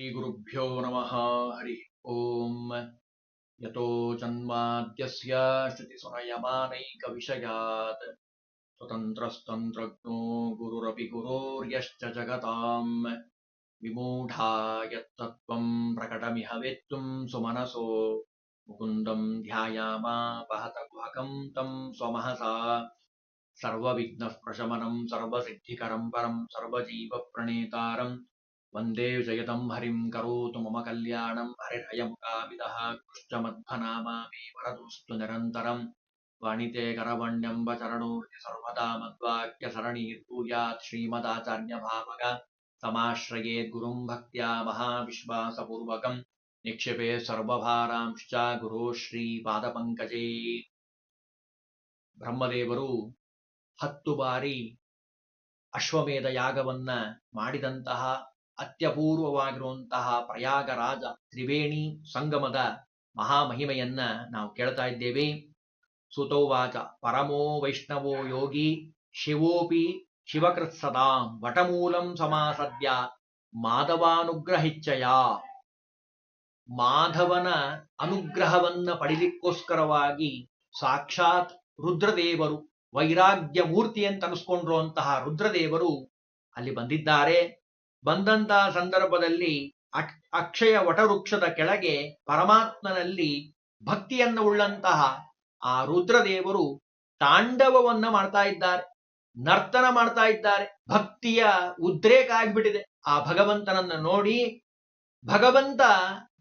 श्रीगुरुभ्यो नमः। हरिः ॐ यतो जन्माद्यस्य गुरुरपि गुरोर्यश्च जगताम्। विमूढा यत्तत्त्वं प्रकटमिह वेत्तुं सुमनसो। मुकुन्दं ध्यायामा वहत गुहकं तं स्वमहसा। सर्वविघ्नः प्रशमनं सर्वसिद्धिकरं परं सर्वजीवप्रणेतारम् वन्दे जयतं हरिं करोतु मम कल्याणं हरिरयमुकाविदः कृष्णमध्वनामा मे वरदोऽस्तु निरन्तरम् वाणिते करवण्यम्बचरणोर्ति सर्वदा मद्वाक्यसरणीर्भूयात् श्रीमदाचार्यभावग समाश्रयेत् गुरुं भक्त्या महाविश्वासपूर्वकम् निक्षिपे ಸರ್ವಭಾರಾಂಶ್ಚ ಗುರು ಶ್ರೀ ಪಾದಪಂಕಜೇ ಬ್ರಹ್ಮದೇವರು ಹತ್ತು ಬಾರಿ ಅಶ್ವಮೇಧ ಯಾಗವನ್ನ ಮಾಡಿದಂತಹ ಅತ್ಯಪೂರ್ವವಾಗಿರುವಂತಹ ಪ್ರಯಾಗರಾಜ ತ್ರಿವೇಣಿ ಸಂಗಮದ ಮಹಾಮಹಿಮೆಯನ್ನ ನಾವು ಕೇಳ್ತಾ ಇದ್ದೇವೆ. ಸುತೋವಾಚ ಪರಮೋ ವೈಷ್ಣವೋ ಯೋಗಿ ಶಿವೋಪಿ ಶಿವಕೃತ್ ಸದಾಂ ವಟಮೂಲಂ ಸಮಾಸದ್ಯ ಮಾಧವಾನುಗ್ರಹಿಚ್ಚಯ. ಮಾಧವನ ಅನುಗ್ರಹವನ್ನ ಪಡಿಲಿಕ್ಕೋಸ್ಕರವಾಗಿ ಸಾಕ್ಷಾತ್ ರುದ್ರದೇವರು ವೈರಾಗ್ಯ ಮೂರ್ತಿ ಅಂತ ಅನಿಸ್ಕೊಂಡಿರುವಂತಹ ರುದ್ರದೇವರು ಅಲ್ಲಿ ಬಂದಿದ್ದಾರೆ. ಬಂದಂತಹ ಸಂದರ್ಭದಲ್ಲಿ ಅಕ್- ಅಕ್ಷಯ ವಟವೃಕ್ಷದ ಕೆಳಗೆ ಪರಮಾತ್ಮನಲ್ಲಿ ಭಕ್ತಿಯನ್ನು ಉಳ್ಳಂತಹ ಆ ರುದ್ರದೇವರು ತಾಂಡವವನ್ನ ಮಾಡ್ತಾ ಇದ್ದಾರೆ, ನರ್ತನ ಮಾಡ್ತಾ ಇದ್ದಾರೆ, ಭಕ್ತಿಯ ಉದ್ರೇಕ ಆಗ್ಬಿಟ್ಟಿದೆ. ಆ ಭಗವಂತನನ್ನ ನೋಡಿ ಭಗವಂತ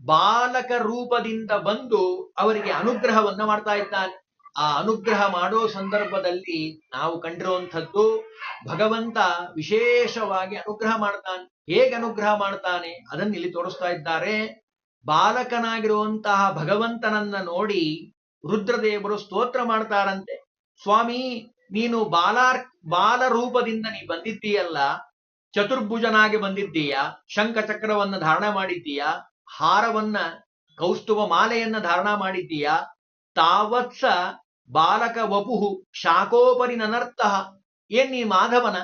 ಬಾಲಕ ರೂಪದಿಂದ ಬಂದು ಅವರಿಗೆ ಅನುಗ್ರಹವನ್ನ ಮಾಡ್ತಾ ಇದ್ದಾನೆ. ಆ ಅನುಗ್ರಹ ಮಾಡೋ ಸಂದರ್ಭದಲ್ಲಿ ನಾವು ಕಂಡಿರುವಂಥದ್ದು ಭಗವಂತ ವಿಶೇಷವಾಗಿ ಅನುಗ್ರಹ ಮಾಡ್ತಾನೆ. ಹೇಗೆ ಅನುಗ್ರಹ ಮಾಡ್ತಾನೆ? ಅದನ್ನು ಇಲ್ಲಿ ತೋರಿಸ್ತಾ ಇದ್ದಾರೆ. ಬಾಲಕನಾಗಿರುವಂತಹ ಭಗವಂತನನ್ನ ನೋಡಿ ರುದ್ರದೇವರು ಸ್ತೋತ್ರ ಮಾಡ್ತಾರಂತೆ. ಸ್ವಾಮಿ, ನೀನು ಬಾಲಾರ್ ಬಾಲ ರೂಪದಿಂದ ನೀ ಬಂದಿದ್ದೀಯಲ್ಲ? ಚತುರ್ಭುಜನಾಗಿ ಬಂದಿದ್ದೀಯ? ಶಂಖ ಚಕ್ರವನ್ನ ಧಾರಣ ಮಾಡಿದ್ದೀಯ? ಹಾರವನ್ನ ಕೌಸ್ತುವ ಮಾಲೆಯನ್ನ ಧಾರಣ ಮಾಡಿದ್ದೀಯ? ತಾವತ್ಸ ಬಾಲಕ ವಪುಹು ಶಾಖೋಪರಿ ನನರ್ಥ. ಏನ್ ನೀ ಮಾಧವನ?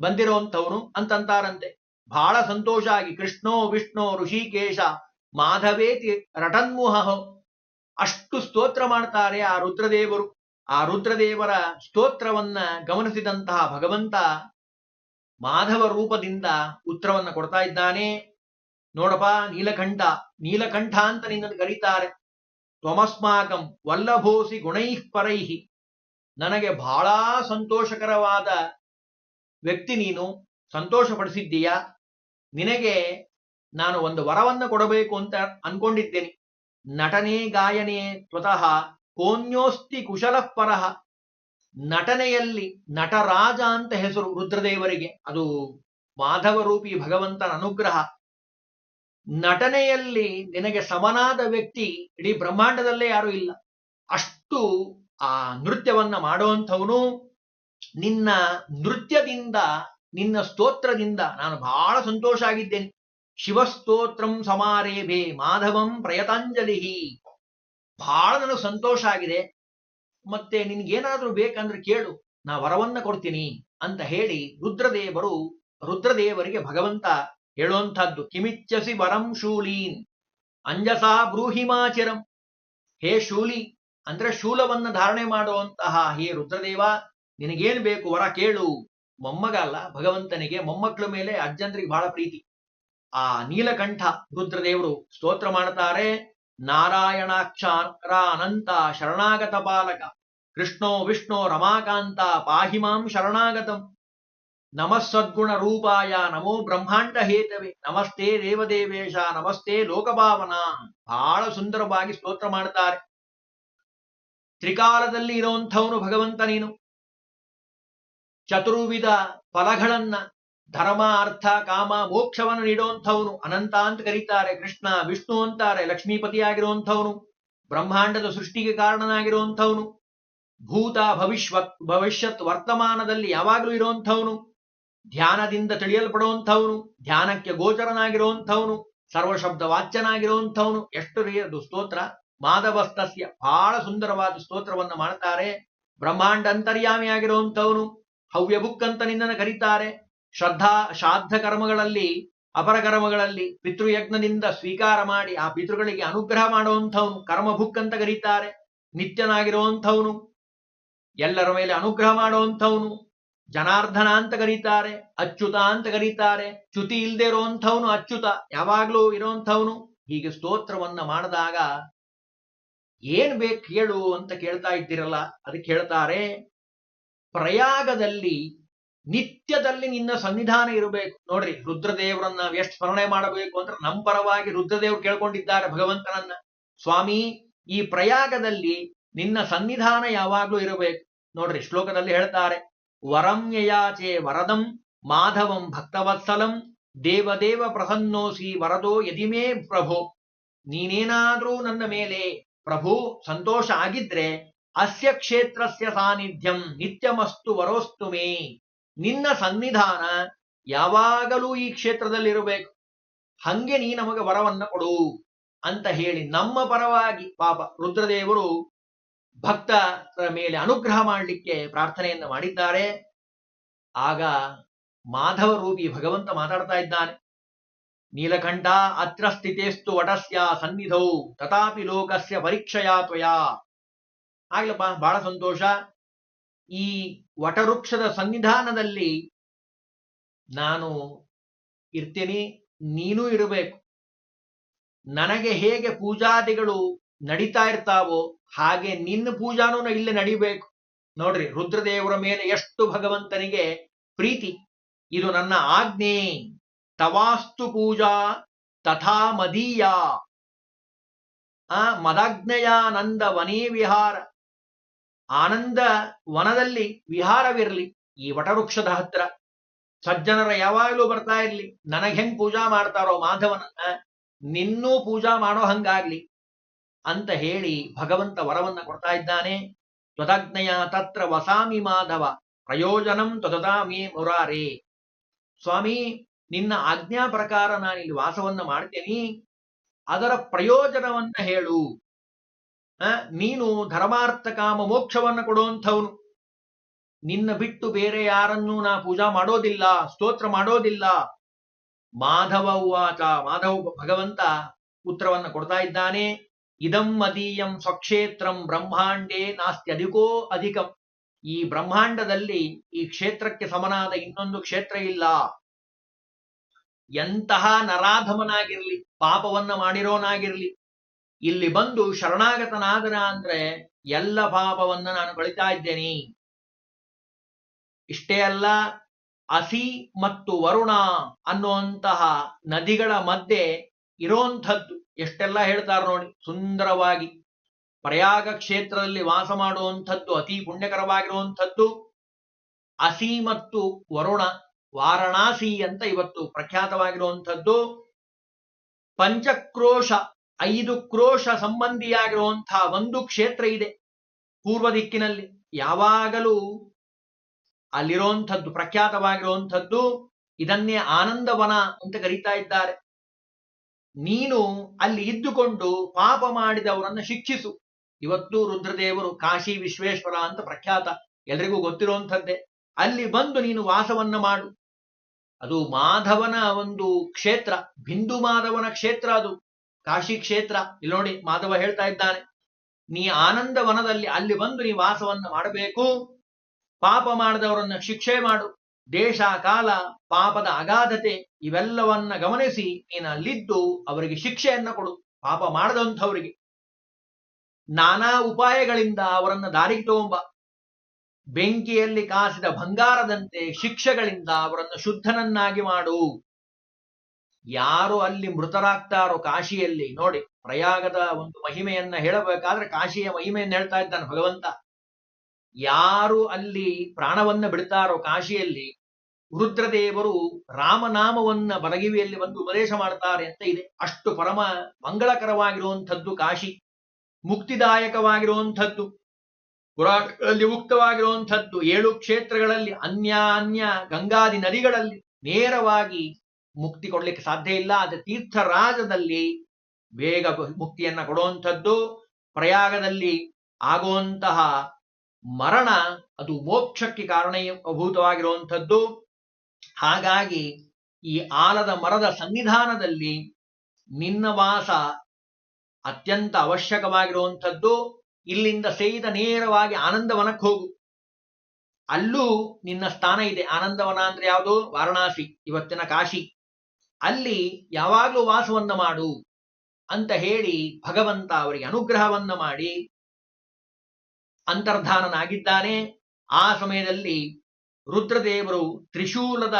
ಬಂದಿರೋಂಥವನು ಅಂತಂತಾರಂತೆ. ಬಹಳ ಸಂತೋಷ ಆಗಿ ಕೃಷ್ಣೋ ವಿಷ್ಣೋ ಋಷಿಕೇಶ ಮಾಧವೇತಿ ರಟನ್ಮುಹ. ಅಷ್ಟು ಸ್ತೋತ್ರ ಮಾಡ್ತಾರೆ ಆ ರುದ್ರದೇವರು. ಆ ರುದ್ರದೇವರ ಸ್ತೋತ್ರವನ್ನ ಗಮನಿಸಿದಂತಹ ಭಗವಂತ ಮಾಧವ ರೂಪದಿಂದ ಉತ್ತರವನ್ನ ಕೊಡ್ತಾ ಇದ್ದಾನೆ. ನೋಡಪ್ಪ, ನೀಲಕಂಠ ನೀಲಕಂಠ ಅಂತ ನಿನ್ನನ್ನು ಕರೀತಾರೆ. ತ್ವಮಸ್ಮಾಕಂ ವಲ್ಲಭೋಸಿ ಗುಣೈಃ ಪರೈಹಿ ನನಗೆ ಬಹಳ ಸಂತೋಷಕರವಾದ ವ್ಯಕ್ತಿ ನೀನು, ಸಂತೋಷಪಡಿಸಿದ್ದೀಯಾ? ನಿನಗೆ ನಾನು ಒಂದು ವರವನ್ನು ಕೊಡಬೇಕು ಅಂತ ಅನ್ಕೊಂಡಿದ್ದೇನೆ. ನಟನೆ ಗಾಯನೆ ಸ್ವತಃ ಕೋನ್ಯೋಸ್ತಿ ಕುಶಲ ಪರಃ. ನಟನೆಯಲ್ಲಿ ನಟರಾಜ ಅಂತ ಹೆಸರು ರುದ್ರದೇವರಿಗೆ. ಅದು ಮಾಧವರೂಪಿ ಭಗವಂತನ ಅನುಗ್ರಹ. ನಟನೆಯಲ್ಲಿ ನಿನಗೆ ಸಮನಾದ ವ್ಯಕ್ತಿ ಇಡೀ ಬ್ರಹ್ಮಾಂಡದಲ್ಲೇ ಯಾರು ಇಲ್ಲ. ಅಷ್ಟು ಆ ನೃತ್ಯವನ್ನ ಮಾಡುವಂಥವನು ನಿನ್ನ ನೃತ್ಯದಿಂದ, ನಿನ್ನ ಸ್ತೋತ್ರದಿಂದ ನಾನು ಬಹಳ ಸಂತೋಷ ಆಗಿದ್ದೇನೆ. ಶಿವಸ್ತೋತ್ರಂ ಸಮಾರೇಭೆ ಮಾಧವಂ ಪ್ರಯತಾಂಜಲಿ ಬಹಳ ನನಗೆ ಸಂತೋಷ ಆಗಿದೆ. ಮತ್ತೆ ನಿನ್ಗೇನಾದ್ರೂ ಬೇಕಂದ್ರೆ ಕೇಳು, ನಾ ವರವನ್ನ ಕೊಡ್ತೀನಿ ಅಂತ ಹೇಳಿ ರುದ್ರದೇವರು, ರುದ್ರದೇವರಿಗೆ ಭಗವಂತ ಹೇಳುವಂತಹದ್ದು ಕಿಮಿಚ್ಚಸಿ ವರಂ ಶೂಲೀನ್, ಅಂಜಸಾ ಬ್ರೂಹಿಮಾಚಿರಂ ಹೇ ಶೂಲಿ, ಅಂದ್ರೆ ಶೂಲವನ್ನು ಧಾರಣೆ ಮಾಡುವಂತಹ ಹೇ ರುದ್ರದೇವ, ನಿನಗೇನು ಬೇಕು ವರ ಕೇಳು. ಮೊಮ್ಮಗ ಅಲ್ಲ, ಭಗವಂತನಿಗೆ ಮೊಮ್ಮಕ್ಕಳ ಮೇಲೆ ಅಜ್ಜಂದ್ರಿಗೆ ಬಹಳ ಪ್ರೀತಿ. ಆ ನೀಲಕಂಠ ರುದ್ರದೇವರು ಸ್ತೋತ್ರ ಮಾಡ್ತಾರೆ ನಾರಾಯಣಾಕ್ಷರ ಅನಂತ ಶರಣಾಗತ ಬಾಲಕ ಕೃಷ್ಣೋ ವಿಷ್ಣು ರಮಾಕಾಂತ ಪಾಹಿಮಾಂ ಶರಣಾಗತಂ. ನಮಸ್ಸದ್ಗುಣ ರೂಪಾಯ ನಮೋ ಬ್ರಹ್ಮಾಂಡ ಹೇತವೆ ನಮಸ್ತೆ ದೇವದೇವೇಶ, ನಮಸ್ತೆ ಲೋಕಭಾವನ. ಬಹಳ ಸುಂದರವಾಗಿ ಸ್ತೋತ್ರ ಮಾಡ್ತಾರೆ ತ್ರಿಕಾಲದಲ್ಲಿ ಇರುವಂಥವನು ಭಗವಂತ ನೀನು ಚತುರ್ವಿಧ ಫಲಗಳನ್ನ ಧರ್ಮ, ಅರ್ಥ, ಕಾಮ, ಮೋಕ್ಷವನ್ನು ನೀಡುವಂಥವನು ಅನಂತ ಅಂತ ಕರೀತಾರೆ. ಕೃಷ್ಣ, ವಿಷ್ಣು ಅಂತಾರೆ. ಲಕ್ಷ್ಮೀಪತಿಯಾಗಿರುವಂಥವನು ಬ್ರಹ್ಮಾಂಡದ ಸೃಷ್ಟಿಗೆ ಕಾರಣನಾಗಿರುವಂಥವನು. ಭೂತ ಭವಿಷ್ಯತ್ ಭವಿಷ್ಯತ್ ವರ್ತಮಾನದಲ್ಲಿ ಯಾವಾಗಲೂ ಇರುವಂಥವನು ಧ್ಯಾನದಿಂದ ತಿಳಿಯಲ್ಪಡುವಂಥವನು, ಧ್ಯಾನಕ್ಕೆ ಗೋಚರನಾಗಿರುವಂಥವನು ಸರ್ವಶಬ್ದ ವಾಚ್ಯನಾಗಿರುವಂಥವನು ಎಷ್ಟು ರೀತಿಯದು ಸ್ತೋತ್ರ? ಮಾಧವಸ್ತಸ್ಯ ಬಹಳ ಸುಂದರವಾದ ಸ್ತೋತ್ರವನ್ನು ಮಾಡ್ತಾರೆ. ಬ್ರಹ್ಮಾಂಡ ಅಂತರ್ಯಾಮಿಯಾಗಿರುವಂಥವನು ಹವ್ಯ ಬುಕ್ ಅಂತ ನಿನ್ನನ್ನು ಕರೀತಾರೆ. ಶ್ರದ್ಧಾ ಶ್ರಾದ್ದ ಕರ್ಮಗಳಲ್ಲಿ, ಅಪರ ಕರ್ಮಗಳಲ್ಲಿ ಪಿತೃಯಜ್ಞದಿಂದ ಸ್ವೀಕಾರ ಮಾಡಿ ಆ ಪಿತೃಗಳಿಗೆ ಅನುಗ್ರಹ ಮಾಡುವಂಥವನು ಕರ್ಮಭುಕ್ ಅಂತ ಕರೀತಾರೆ. ನಿತ್ಯನಾಗಿರುವಂಥವನು, ಎಲ್ಲರ ಮೇಲೆ ಅನುಗ್ರಹ ಮಾಡುವಂಥವನು. ಜನಾರ್ದನ ಅಂತ ಕರೀತಾರೆ, ಅಚ್ಯುತ ಅಂತ ಕರೀತಾರೆ. ಚ್ಯುತಿ ಇಲ್ಲದೆ ಇರುವಂಥವನು ಅಚ್ಯುತ, ಯಾವಾಗ್ಲೂ ಇರುವಂಥವನು ಹೀಗೆ ಸ್ತೋತ್ರವನ್ನ ಮಾಡಿದಾಗ ಏನ್ ಬೇಕು ಕೇಳು ಅಂತ ಕೇಳ್ತಾ ಇದ್ದೀರಲ್ಲ ಅದಕ್ಕೆ ಹೇಳ್ತಾರೆ ಪ್ರಯಾಗದಲ್ಲಿ, ನಿತ್ಯದಲ್ಲಿ ನಿನ್ನ ಸನ್ನಿಧಾನ ಇರಬೇಕು. ನೋಡ್ರಿ, ರುದ್ರದೇವರನ್ನ ಎಷ್ಟು ಸ್ಮರಣೆ ಮಾಡಬೇಕು ಅಂದ್ರೆ ನಮ್ಮ ಪರವಾಗಿ ರುದ್ರದೇವರು ಕೇಳ್ಕೊಂಡಿದ್ದಾರೆ ಭಗವಂತನನ್ನ. ಸ್ವಾಮಿ, ಈ ಪ್ರಯಾಗದಲ್ಲಿ ನಿನ್ನ ಸನ್ನಿಧಾನ ಯಾವಾಗ್ಲೂ ಇರಬೇಕು. ನೋಡ್ರಿ, ಶ್ಲೋಕದಲ್ಲಿ ಹೇಳ್ತಾರೆ ವರಂ ಯಯಾಚೆ ವರದಂ ಮಾಧವಂ ಭಕ್ತವತ್ಸಲಂ ದೇವದೇವ ಪ್ರಸನ್ನೋಸಿ ವರದೋ ಯದಿಮೇ ಪ್ರಭೋ ನೀನೇನಾದ್ರೂ ನನ್ನ ಮೇಲೆ ಪ್ರಭು ಸಂತೋಷ ಆಗಿದ್ರೆ ಅಸ್ಯ ಕ್ಷೇತ್ರಸ್ಯ ಸಾನ್ನಿಧ್ಯಂ ನಿತ್ಯಮಸ್ತು ವರೋಸ್ತು ಮೇ ನಿನ್ನ ಸನ್ನಿಧಾನ ಯಾವಾಗಲೂ ಈ ಕ್ಷೇತ್ರದಲ್ಲಿರಬೇಕು। ಹಂಗೆ ನೀ ನಮಗೆ ವರವನ್ನ ಕೊಡು ಅಂತ ಹೇಳಿ ನಮ್ಮ ಪರವಾಗಿ ಪಾಪ ರುದ್ರದೇವರು ಭಕ್ತರ ಮೇಲೆ ಅನುಗ್ರಹ ಮಾಡಲಿಕ್ಕೆ ಪ್ರಾರ್ಥನೆಯನ್ನು ಮಾಡಿದ್ದಾರೆ. ಆಗ ಮಾಧವ ರೂಪಿ ಭಗವಂತ ಮಾತಾಡ್ತಾ ಇದ್ದಾನೆ. ನೀಲಕಂಠ ಅತ್ರ ಸ್ಥಿತೇಸ್ತು ವಟಸ್ಯ ಸನ್ನಿಧೌ, ತಥಾಪಿ ಲೋಕಸ್ಯ ಪರೀಕ್ಷೆಯ ತ್ವಯಾ. ಆಗ್ಲಪ್ಪ ಬಹಳ ಸಂತೋಷ. ಈ ವಟವೃಕ್ಷದ ಸನ್ನಿಧಾನದಲ್ಲಿ ನಾನು ಇರ್ತೀನಿ, ನೀನೂ ಇರಬೇಕು. ನನಗೆ ಹೇಗೆ ಪೂಜಾದಿಗಳು ನಡೀತಾ ಇರ್ತಾವೋ, ಹಾಗೆ ನಿನ್ನ ಪೂಜಾನೂ ಇಲ್ಲಿ ನಡಿಬೇಕು. ನೋಡ್ರಿ, ರುದ್ರದೇವರ ಮೇಲೆ ಎಷ್ಟು ಭಗವಂತನಿಗೆ ಪ್ರೀತಿ. ಇದು ನನ್ನ ಆಜ್ಞೆ. ತವಾಸ್ತು ಪೂಜಾ ತಥಾ ಮದೀಯ. ಆ ಮದಾಜ್ಞೆಯಾನಂದ ವನೇ ವಿಹಾರ. ಆನಂದ ವನದಲ್ಲಿ ವಿಹಾರವಿರಲಿ ಈ ವಟವೃಕ್ಷದ ಹತ್ರ. ಸಜ್ಜನರ ಯಾವಾಗಲೂ ಬರ್ತಾ ಇರ್ಲಿ. ನನಗೆ ಹೆಂಗ್ ಪೂಜಾ ಮಾಡ್ತಾರೋ ಮಾಧವನನ್ನ ನಿನ್ನೂ ಪೂಜಾ ಮಾಡೋ ಹಂಗಾಗ್ಲಿ. ಅಂತ ಹೇಳಿ ಭಗವಂತ ವರವನ್ನ ಕೊಡ್ತಾ ಇದ್ದಾನೆ. ತ್ವದಜ್ಞೆಯ ತತ್ರ ವಸಾಮಿ ಮಾಧವ ಪ್ರಯೋಜನಂ ತ್ವದದಾಮಿ ಮುರಾರಿ. ಸ್ವಾಮಿ, ನಿನ್ನ ಆಜ್ಞಾ ಪ್ರಕಾರ ನಾನಿಲ್ಲಿ ವಾಸವನ್ನ ಮಾಡ್ತೇನೆ. ಅದರ ಪ್ರಯೋಜನವನ್ನ ಹೇಳು. ನೀನು ಧರ್ಮಾರ್ಥ ಕಾಮ ಮೋಕ್ಷವನ್ನ ಕೊಡುವಂಥವನು. ನಿನ್ನ ಬಿಟ್ಟು ಬೇರೆ ಯಾರನ್ನೂ ನಾ ಪೂಜಾ ಮಾಡೋದಿಲ್ಲ, ಸ್ತೋತ್ರ ಮಾಡೋದಿಲ್ಲ. ಮಾಧವ ಉವಾಚ, ಮಾಧವ ಭಗವಂತ ಪುತ್ರವನ್ನ ಕೊಡ್ತಾ ಇದ್ದಾನೆ. ಇದಂ ಮದೀಯಂ ಸ್ವಕ್ಷೇತ್ರಂ ಬ್ರಹ್ಮಾಂಡೇ ನಾಸ್ತ್ಯಧಿಕೋ ಅಧಿಕಂ ಈ ಬ್ರಹ್ಮಾಂಡದಲ್ಲಿ ಈ ಕ್ಷೇತ್ರಕ್ಕೆ ಸಮನಾದ ಇನ್ನೊಂದು ಕ್ಷೇತ್ರ ಇಲ್ಲ. ಎಂತಹ ನರಾಧಮನಾಗಿರ್ಲಿ, ಪಾಪವನ್ನ ಮಾಡಿರೋನಾಗಿರ್ಲಿ, ಇಲ್ಲಿ ಬಂದು ಶರಣಾಗತನಾದನ ಅಂದ್ರೆ ಎಲ್ಲ ಪಾಪವನ್ನ ನಾನು ಕಳಿತಾ ಇದ್ದೇನೆ. ಇಷ್ಟೇ ಅಲ್ಲ, ಅಸಿ ಮತ್ತು ವರುಣ ಅನ್ನುವಂತಹ ನದಿಗಳ ಮಧ್ಯೆ ಇರೋಂಥದ್ದು ಎಷ್ಟೆಲ್ಲ ಹೇಳ್ತಾರೆ ನೋಡಿ. ಸುಂದರವಾಗಿ ಪ್ರಯಾಗ ಕ್ಷೇತ್ರದಲ್ಲಿ ವಾಸ ಮಾಡುವಂಥದ್ದು, ಅತಿ ಪುಣ್ಯಕರವಾಗಿರುವಂಥದ್ದು ಅಸಿ ಮತ್ತು ವರುಣ, ವಾರಣಾಸಿ ಅಂತ ಇವತ್ತು ಪ್ರಖ್ಯಾತವಾಗಿರುವಂಥದ್ದು. ಪಂಚಕ್ರೋಶ, ಐದು ಕ್ರೋಶ ಸಂಬಂಧಿಯಾಗಿರುವಂತಹ ಒಂದು ಕ್ಷೇತ್ರ ಇದೆ ಪೂರ್ವ ದಿಕ್ಕಿನಲ್ಲಿ. ಯಾವಾಗಲೂ ಅಲ್ಲಿರುವಂಥದ್ದು, ಪ್ರಖ್ಯಾತವಾಗಿರುವಂಥದ್ದು ಇದನ್ನೇ ಆನಂದವನ ಅಂತ ಕರೀತಾ ಇದ್ದಾರೆ. ನೀನು ಅಲ್ಲಿ ಇದ್ದುಕೊಂಡು ಪಾಪ ಮಾಡಿದವರನ್ನ ಶಿಕ್ಷಿಸು. ಇವತ್ತು ರುದ್ರದೇವರು ಕಾಶಿ ವಿಶ್ವೇಶ್ವರ ಅಂತ ಪ್ರಖ್ಯಾತ. ಎಲ್ರಿಗೂ ಗೊತ್ತಿರುವಂಥದ್ದೇ. ಅಲ್ಲಿ ಬಂದು ನೀನು ವಾಸವನ್ನ ಮಾಡು. ಅದು ಮಾಧವನ ಒಂದು ಕ್ಷೇತ್ರ, ಬಿಂದು ಮಾಧವನ ಕ್ಷೇತ್ರ ಅದು. ಕಾಶಿ ಕ್ಷೇತ್ರ, ಇಲ್ಲಿ ನೋಡಿ ಮಾಧವ ಹೇಳ್ತಾ ಇದ್ದಾನೆ. ನೀ ಆನಂದವನದಲ್ಲಿ ಅಲ್ಲಿ ಬಂದು ನೀ ವಾಸವನ್ನ ಮಾಡಬೇಕು. ಪಾಪ ಮಾಡಿದವರನ್ನ ಶಿಕ್ಷೆ ಮಾಡು. ದೇಶ ಕಾಲ ಪಾಪದ ಅಗಾಧತೆ ಇವೆಲ್ಲವನ್ನ ಗಮನಿಸಿ ನೀನು ಅಲ್ಲಿದ್ದು ಅವರಿಗೆ ಶಿಕ್ಷೆಯನ್ನ ಕೊಡು. ಪಾಪ ಮಾಡದಂಥವರಿಗೆ. ನಾನಾ ಉಪಾಯಗಳಿಂದ ಅವರನ್ನ ದಾರಿಗೆ ತಗೊಂಬ. ಬೆಂಕಿಯಲ್ಲಿ ಕಾಸಿದ ಬಂಗಾರದಂತೆ ಶಿಕ್ಷೆಗಳಿಂದ ಅವರನ್ನು ಶುದ್ಧನನ್ನಾಗಿ ಮಾಡು. ಯಾರು ಅಲ್ಲಿ ಮೃತರಾಗ್ತಾರೋ ಕಾಶಿಯಲ್ಲಿ, ನೋಡಿ ಪ್ರಯಾಗದ ಒಂದು ಮಹಿಮೆಯನ್ನ ಹೇಳಬೇಕಾದ್ರೆ ಕಾಶಿಯ ಮಹಿಮೆಯನ್ನು ಹೇಳ್ತಾ ಇದ್ದಾನೆ ಭಗವಂತ. ಯಾರು ಅಲ್ಲಿ ಪ್ರಾಣವನ್ನ ಬಿಡ್ತಾರೋ ಕಾಶಿಯಲ್ಲಿ ರುದ್ರದೇವರು ರಾಮನಾಮವನ್ನ ಬಲಗಿವಿಯಲ್ಲಿ ಬಂದು ಉಪದೇಶ ಮಾಡ್ತಾರೆ ಅಂತ ಇದೆ. ಅಷ್ಟು ಪರಮ ಮಂಗಳಕರವಾಗಿರುವಂಥದ್ದು ಕಾಶಿ, ಮುಕ್ತಿದಾಯಕವಾಗಿರುವಂಥದ್ದು, ಪುರಾಣಗಳಲ್ಲಿ ಮುಕ್ತವಾಗಿರುವಂಥದ್ದು ಏಳು ಕ್ಷೇತ್ರಗಳಲ್ಲಿ ಅನ್ಯಾನ್ಯ ಅನ್ಯ ಗಂಗಾದಿ ನದಿಗಳಲ್ಲಿ ನೇರವಾಗಿ ಮುಕ್ತಿ ಕೊಡ್ಲಿಕ್ಕೆ ಸಾಧ್ಯ ಇಲ್ಲ. ಅದು ತೀರ್ಥರಾಜದಲ್ಲಿ ಬೇಗ ಮುಕ್ತಿಯನ್ನ ಕೊಡುವಂಥದ್ದು, ಪ್ರಯಾಗದಲ್ಲಿ ಆಗುವಂತಹ ಮರಣ ಅದು ಮೋಕ್ಷಕ್ಕೆ ಕಾರಣೀಭೂತವಾಗಿರುವಂಥದ್ದು ಹಾಗಾಗಿ ಈ ಆಲದ ಮರದ ಸನ್ನಿಧಾನದಲ್ಲಿ ನಿನ್ನ ವಾಸ ಅತ್ಯಂತ ಅವಶ್ಯಕವಾಗಿರುವಂಥದ್ದು. ಇಲ್ಲಿಂದ ಸೇದ ನೇರವಾಗಿ ಆನಂದವನಕ್ಕೆ ಹೋಗು. ಅಲ್ಲೂ ನಿನ್ನ ಸ್ಥಾನ ಇದೆ. ಆನಂದವನ ಅಂದ್ರೆ ಯಾವುದು? ವಾರಣಾಸಿ, ಇವತ್ತಿನ ಕಾಶಿ. ಅಲ್ಲಿ ಯಾವಾಗಲೂ ವಾಸವನ್ನ ಮಾಡು ಅಂತ ಹೇಳಿ ಭಗವಂತ ಅವರಿಗೆ ಅನುಗ್ರಹವನ್ನ ಮಾಡಿ ಅಂತರ್ಧಾನನಾಗಿದ್ದಾನೆ. ಆ ಸಮಯದಲ್ಲಿ ರುದ್ರದೇವರು ತ್ರಿಶೂಲದ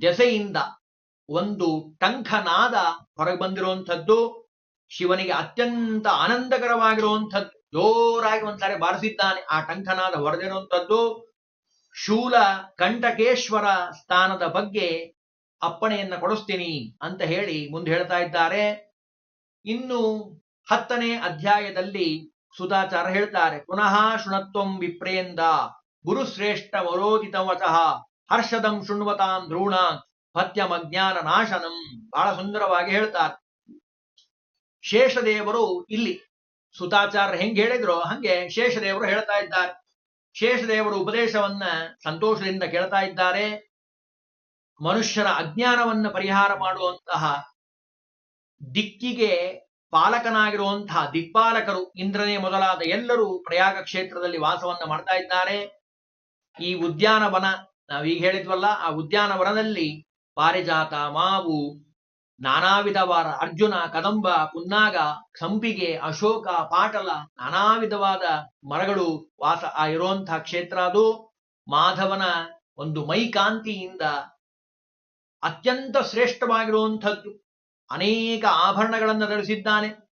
ದೆಸೆಯಿಂದ ಒಂದು ಟಂಕನಾದ ಹೊರಗೆ ಬಂದಿರುವಂಥದ್ದು, ಶಿವನಿಗೆ ಅತ್ಯಂತ ಆನಂದಕರವಾಗಿರುವಂಥದ್ದು, ಜೋರಾಗಿ ಒಂದ್ಸಾರಿ ಬಾರಿಸಿದ್ದಾನೆ ಆ ಟಂಕನಾದ ಹೊರದಿರುವಂಥದ್ದು. ಶೂಲ ಕಂಟಕೇಶ್ವರ ಸ್ಥಾನದ ಬಗ್ಗೆ ಅಪ್ಪಣೆಯನ್ನ ಕೊಡಿಸ್ತೀನಿ ಅಂತ ಹೇಳಿ ಮುಂದೆ ಹೇಳ್ತಾ ಇದ್ದಾರೆ. ಇನ್ನು ಹತ್ತನೇ ಅಧ್ಯಾಯದಲ್ಲಿ ಸುಧಾಚಾರ ಹೇಳ್ತಾರೆ. ಪುನಃ ಶುಣತ್ವಂ ವಿಪ್ರೇಂದ ಗುರುಶ್ರೇಷ್ಠ ವರೋದಿತ ವಚಃ ಹರ್ಷದಂ ಶೃಣ್ವತಾಂ ಧ್ರೂಣ ಪಥ್ಯಮಜ್ಞಾನ ನಾಶನಂ ಬಹಳ ಸುಂದರವಾಗಿ ಹೇಳ್ತಾರೆ. ಶೇಷದೇವರು ಇಲ್ಲಿ ಸುತಾಚಾರ್ಯ ಹೆಂಗ್ ಹೇಳಿದ್ರು? ಹಂಗೆ ಶೇಷದೇವರು ಹೇಳ್ತಾ ಇದ್ದಾರೆ. ಶೇಷದೇವರು ಉಪದೇಶವನ್ನ ಸಂತೋಷದಿಂದ ಕೇಳ್ತಾ ಇದ್ದಾರೆ. ಮನುಷ್ಯರ ಅಜ್ಞಾನವನ್ನು ಪರಿಹಾರ ಮಾಡುವಂತಹ ದಿಕ್ಕಿಗೆ ಪಾಲಕನಾಗಿರುವಂತಹ ದಿಕ್ಪಾಲಕರು ಇಂದ್ರನೇ ಮೊದಲಾದ ಎಲ್ಲರೂ ಪ್ರಯಾಗ ಕ್ಷೇತ್ರದಲ್ಲಿ ವಾಸವನ್ನ ಮಾಡ್ತಾ ಇದ್ದಾರೆ. ಈ ಉದ್ಯಾನವನ ನಾವೀಗ ಹೇಳಿದ್ವಲ್ಲ, ಆ ಉದ್ಯಾನವನದಲ್ಲಿ ಪಾರಿಜಾತ, ಮಾವು ನಾನಾ ವಿಧವಾದ ಅರ್ಜುನ, ಕದಂಬ, ಪುನ್ನಾಗ, ಸಂಪಿಗೆ, ಅಶೋಕ, ಪಾಟಲ ನಾನಾ ವಿಧವಾದ ಮರಗಳು ವಾಸ, ಆ ಇರುವಂತಹ ಕ್ಷೇತ್ರ ಅದು. ಮಾಧವನ ಒಂದು ಮೈಕಾಂತಿಯಿಂದ ಅತ್ಯಂತ ಶ್ರೇಷ್ಠವಾಗಿರುವಂಥದ್ದು. ಅನೇಕ ಆಭರಣಗಳನ್ನು ಧರಿಸಿದ್ದಾನೆ.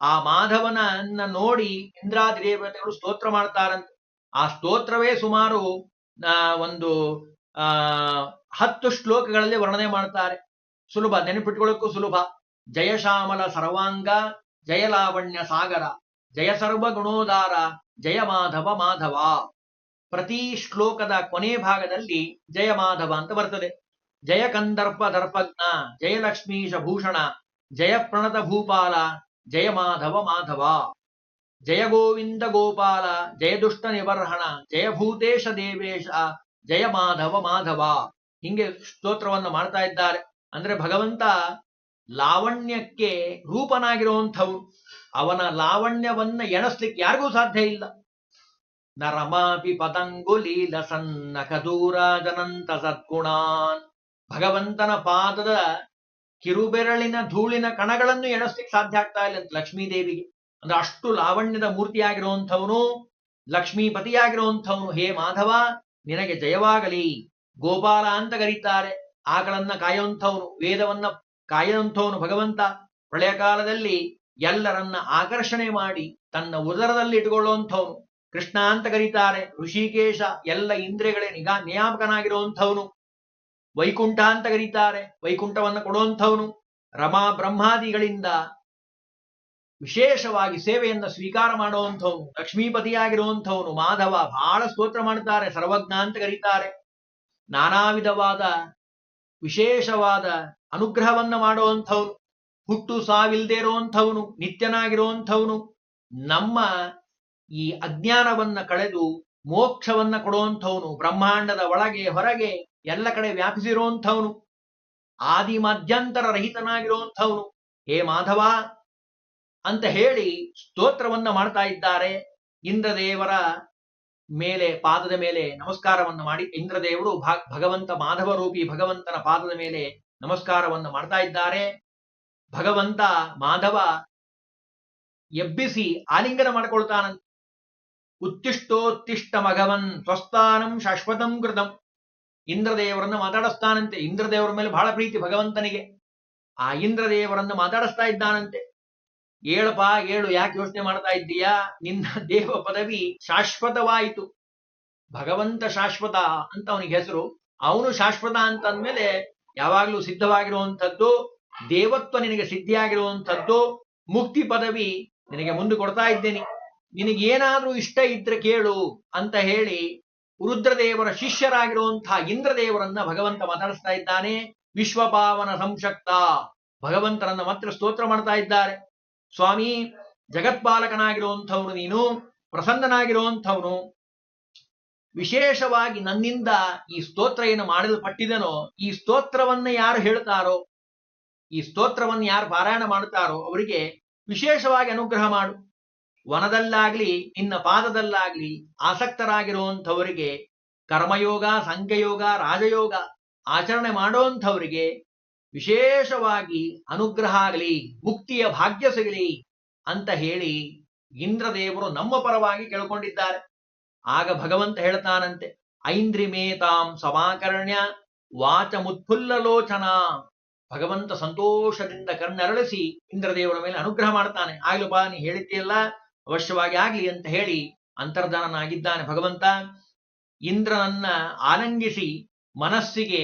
ಆ ಮಾಧವನನ್ನ ನೋಡಿ ಇಂದ್ರಾದಿ ದೇವತೆಗಳು ಸ್ತೋತ್ರ ಮಾಡ್ತಾರಂತೆ. ಆ ಸ್ತೋತ್ರವೇ ಸುಮಾರು ಒಂದು, ಆ, ಹತ್ತು ಶ್ಲೋಕಗಳಲ್ಲಿ ವರ್ಣನೆ ಮಾಡ್ತಾರೆ. ಸುಲಭ, ನೆನಪಿಟ್ಕೊಳ್ಳೋಕ್ಕೂ ಸುಲಭ. ಜಯಶ್ಯಾಮಲ ಸರ್ವಾಂಗ ಜಯಲಾವಣ್ಯ ಸಾಗರ, ಜಯ ಸರ್ವ ಗುಣೋದಾರ, ಜಯ ಮಾಧವ ಮಾಧವ. ಪ್ರತಿ ಶ್ಲೋಕದ ಕೊನೆ ಭಾಗದಲ್ಲಿ ಜಯ ಮಾಧವ ಅಂತ ಬರ್ತದೆ. ಜಯ ಕಂದರ್ಪ ದರ್ಪಜ್ಞ ಜಯಲಕ್ಷ್ಮೀಶ ಭೂಷಣ, ಜಯ ಪ್ರಣತ ಭೂಪಾಲ, ಜಯ ಮಾಧವ ಮಾಧವ. ಜಯ ಗೋವಿಂದ ಗೋಪಾಲ, ಜಯ ದುಷ್ಟ ನಿಬರ್ಹಣ, ಜಯ ಭೂತೇಶ ದೇವೇಶ, ಜಯ ಮಾಧವ ಮಾಧವ. ಹಿಂಗೆ ಸ್ತೋತ್ರವನ್ನು ಮಾಡ್ತಾ ಇದ್ದಾರೆ. ಅಂದ್ರೆ ಭಗವಂತ ಲಾವಣ್ಯಕ್ಕೆ ರೂಪನಾಗಿರುವಂಥವು ಅವನ ಲಾವಣ್ಯವನ್ನ ಎಣಸ್ಲಿಕ್ಕೆ ಯಾರಿಗೂ ಸಾಧ್ಯ ಇಲ್ಲ. ನರಮಾಪಿ ಪತಂಗುಲೀಲ ಸನ್ನ ಕದೂರ ಜನಂತ ಸದ್ಗುಣಾನ್. ಭಗವಂತನ ಪಾದದ ಕಿರುಬೆರಳಿನ ಧೂಳಿನ ಕಣಗಳನ್ನು ಎಣಿಸ್ಲಿಕ್ಕೆ ಸಾಧ್ಯ ಆಗ್ತಾ ಇಲ್ಲ ಅಂತ ಲಕ್ಷ್ಮೀದೇವಿಗೆ. ಅಂದ್ರೆ ಅಷ್ಟು ಲಾವಣ್ಯದ ಮೂರ್ತಿಯಾಗಿರುವಂಥವನು, ಲಕ್ಷ್ಮೀಪತಿಯಾಗಿರುವಂಥವನು. ಹೇ ಮಾಧವ, ನಿನಗೆ ಜಯವಾಗಲಿ. ಗೋಪಾಲ ಅಂತ ಕರೀತಾರೆ. ಆಗಳನ್ನ ಕಾಯುವಂಥವನು, ವೇದವನ್ನ ಕಾಯುವಂಥವನು ಭಗವಂತ. ಪ್ರಳಯ ಕಾಲದಲ್ಲಿ ಎಲ್ಲರನ್ನ ಆಕರ್ಷಣೆ ಮಾಡಿ ತನ್ನ ಉದರದಲ್ಲಿ ಇಟ್ಟುಕೊಳ್ಳುವಂಥವನು. ಕೃಷ್ಣ ಅಂತ ಕರೀತಾರೆ. ಋಷಿಕೇಶ ಎಲ್ಲ ಇಂದ್ರಿಯಗಳೇ ನಿಗಾ ನಿಯಾಮಕನಾಗಿರುವಂಥವನು. ವೈಕುಂಠ ಅಂತ ಕರೀತಾರೆ. ವೈಕುಂಠವನ್ನ ಕೊಡುವಂಥವನು ರಮಾ ಬ್ರಹ್ಮಾದಿಗಳಿಂದ ವಿಶೇಷವಾಗಿ ಸೇವೆಯನ್ನು ಸ್ವೀಕಾರ ಮಾಡುವಂಥವನು, ಲಕ್ಷ್ಮೀಪತಿಯಾಗಿರುವಂಥವನು, ಮಾಧವ ಬಹಳ ಸ್ತೋತ್ರ ಮಾಡ್ತಾರೆ ಸರ್ವಜ್ಞ ಅಂತ ಕರೀತಾರೆ. ನಾನಾ ವಿಧವಾದ ವಿಶೇಷವಾದ ಅನುಗ್ರಹವನ್ನ ಮಾಡುವಂಥವನು, ಹುಟ್ಟು ಸಾವಿಲ್ದೇ ಇರುವಂಥವನು, ನಿತ್ಯನಾಗಿರುವಂಥವನು, ನಮ್ಮ ಈ ಅಜ್ಞಾನವನ್ನ ಕಳೆದು ಮೋಕ್ಷವನ್ನ ಕೊಡುವಂಥವನು, ಬ್ರಹ್ಮಾಂಡದ ಒಳಗೆ ಹೊರಗೆ ಎಲ್ಲ ಕಡೆ ವ್ಯಾಪಿಸಿರುವಂಥವನು. ಆದಿ ಮಧ್ಯಂತರ ರಹಿತನಾಗಿರುವಂಥವನು. ಹೇ ಮಾಧವ! ಅಂತ ಹೇಳಿ ಸ್ತೋತ್ರವನ್ನ ಮಾಡ್ತಾ ಇದ್ದಾರೆ. ಇಂದ್ರದೇವರ ಮೇಲೆ, ಪಾದದ ಮೇಲೆ ನಮಸ್ಕಾರವನ್ನು ಮಾಡಿ ಇಂದ್ರದೇವರು ಭಗವಂತ ಮಾಧವ ರೂಪಿ ಭಗವಂತನ ಪಾದದ ಮೇಲೆ ನಮಸ್ಕಾರವನ್ನು ಮಾಡ್ತಾ ಇದ್ದಾರೆ. ಭಗವಂತ ಮಾಧವ ಎಬ್ಬಿಸಿ ಆಲಿಂಗನ ಮಾಡ್ಕೊಳ್ತಾನಂತೆ. ಉತ್ತಿಷ್ಟೋತ್ತಿಷ್ಟ ಮಗವನ್ ಸ್ವಸ್ಥಾನಂ ಶಾಶ್ವತಂ ಕೃತಂ. ಇಂದ್ರದೇವರನ್ನ ಮಾತಾಡಿಸ್ತಾನಂತೆ. ಇಂದ್ರದೇವರ ಮೇಲೆ ಬಹಳ ಪ್ರೀತಿ ಭಗವಂತನಿಗೆ. ಆ ಇಂದ್ರದೇವರನ್ನು ಮಾತಾಡಿಸ್ತಾ ಇದ್ದಾನಂತೆ. ಏಳಪ್ಪ, ಏಳು, ಯಾಕೆ ಯೋಚನೆ ಮಾಡ್ತಾ ಇದ್ದೀಯಾ? ನಿನ್ನ ದೇವ ಪದವಿ ಶಾಶ್ವತವಾಯಿತು. ಭಗವಂತ ಶಾಶ್ವತ ಅಂತ ಅವನಿಗೆ ಹೆಸರು. ಅವನು ಶಾಶ್ವತ ಅಂತ ಯಾವಾಗಲೂ ಸಿದ್ಧವಾಗಿರುವಂಥದ್ದು, ದೇವತ್ವ ನಿನಗೆ ಸಿದ್ಧಿಯಾಗಿರುವಂಥದ್ದು, ಮುಕ್ತಿ ಪದವಿ ನಿನಗೆ ಮುಂದೆ ಕೊಡ್ತಾ ಇದ್ದೇನೆ. ನಿನಗೆ ಏನಾದ್ರೂ ಇಷ್ಟ ಇದ್ರೆ ಕೇಳು ಅಂತ ಹೇಳಿ ರುದ್ರದೇವರ ಶಿಷ್ಯರಾಗಿರುವಂತಹ ಇಂದ್ರದೇವರನ್ನ ಭಗವಂತ ಮಾತಾಡಿಸ್ತಾ ಇದ್ದಾನೆ. ವಿಶ್ವಪಾವನ ಸಂಶಕ್ತ. ಭಗವಂತನನ್ನ ಮಾತ್ರ ಸ್ತೋತ್ರ ಮಾಡ್ತಾ ಇದ್ದಾರೆ. ಸ್ವಾಮಿ ಜಗತ್ಪಾಲಕನಾಗಿರುವಂಥವನು ನೀನು ಪ್ರಸನ್ನನಾಗಿರುವಂಥವನು ವಿಶೇಷವಾಗಿ ನನ್ನಿಂದ ಈ ಸ್ತೋತ್ರ ಏನು ಮಾಡಲ್ಪಟ್ಟಿದನೋ, ಈ ಸ್ತೋತ್ರವನ್ನ ಯಾರು ಹೇಳ್ತಾರೋ, ಈ ಸ್ತೋತ್ರವನ್ನು ಯಾರು ಪಾರಾಯಣ ಮಾಡುತ್ತಾರೋ, ಅವರಿಗೆ ವಿಶೇಷವಾಗಿ ಅನುಗ್ರಹ ಮಾಡು. ವನದಲ್ಲಾಗ್ಲಿ, ನಿನ್ನ ಪಾದದಲ್ಲಾಗ್ಲಿ ಆಸಕ್ತರಾಗಿರುವಂಥವರಿಗೆ ಕರ್ಮಯೋಗ, ಸಂಖ್ಯಯೋಗ, ರಾಜಯೋಗ ಆಚರಣೆ ಮಾಡೋಂಥವರಿಗೆ ವಿಶೇಷವಾಗಿ ಅನುಗ್ರಹ ಆಗಲಿ, ಮುಕ್ತಿಯ ಭಾಗ್ಯ ಸಿಗಲಿ ಅಂತ ಹೇಳಿ ಇಂದ್ರದೇವರು ನಮ್ಮ ಪರವಾಗಿ ಕೇಳ್ಕೊಂಡಿದ್ದಾರೆ. ಆಗ ಭಗವಂತ ಹೇಳ್ತಾನಂತೆ, ಐಂದ್ರಿಮೇತಾಂ ಸಮಾಕರ್ಣ್ಯ ವಾಚ ಮುತ್ಫುಲ್ಲಲೋಚನ ಭಗವಂತ ಸಂತೋಷದಿಂದ ಕಣ್ಣರಳಿಸಿ ಇಂದ್ರದೇವರ ಮೇಲೆ ಅನುಗ್ರಹ ಮಾಡ್ತಾನೆ. ಆಗ್ಲಪ್ಪ ನೀ ಹೇಳಿದ್ದೀಯಲ್ಲ ಅವಶ್ಯವಾಗಿ ಆಗಲಿ ಅಂತ ಹೇಳಿ ಅಂತರ್ಧಾನನಾಗಿದ್ದಾನೆ ಭಗವಂತ. ಇಂದ್ರನನ್ನ ಆಲಂಗಿಸಿ ಮನಸ್ಸಿಗೆ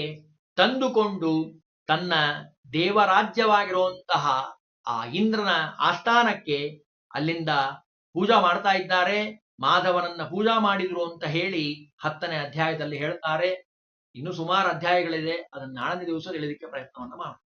ತಂದುಕೊಂಡು ತನ್ನ ದೇವರಾಜ್ಯವಾಗಿರುವಂತಹ ಆ ಇಂದ್ರನ ಆಸ್ಥಾನಕ್ಕೆ ಅಲ್ಲಿಂದ ಪೂಜಾ ಮಾಡ್ತಾ ಇದ್ದಾರೆ. ಮಾಧವನನ್ನ ಪೂಜಾ ಮಾಡಿದ್ರು ಅಂತ ಹೇಳಿ ಹತ್ತನೇ ಅಧ್ಯಾಯದಲ್ಲಿ ಹೇಳ್ತಾರೆ. ಇನ್ನು ಸುಮಾರು ಅಧ್ಯಾಯಗಳಿದೆ. ಅದನ್ನ ನಾಳೆ ದಿವಸ ತಿಳಿದಕ್ಕೆ ಪ್ರಯತ್ನವನ್ನು ಮಾಡೋಣ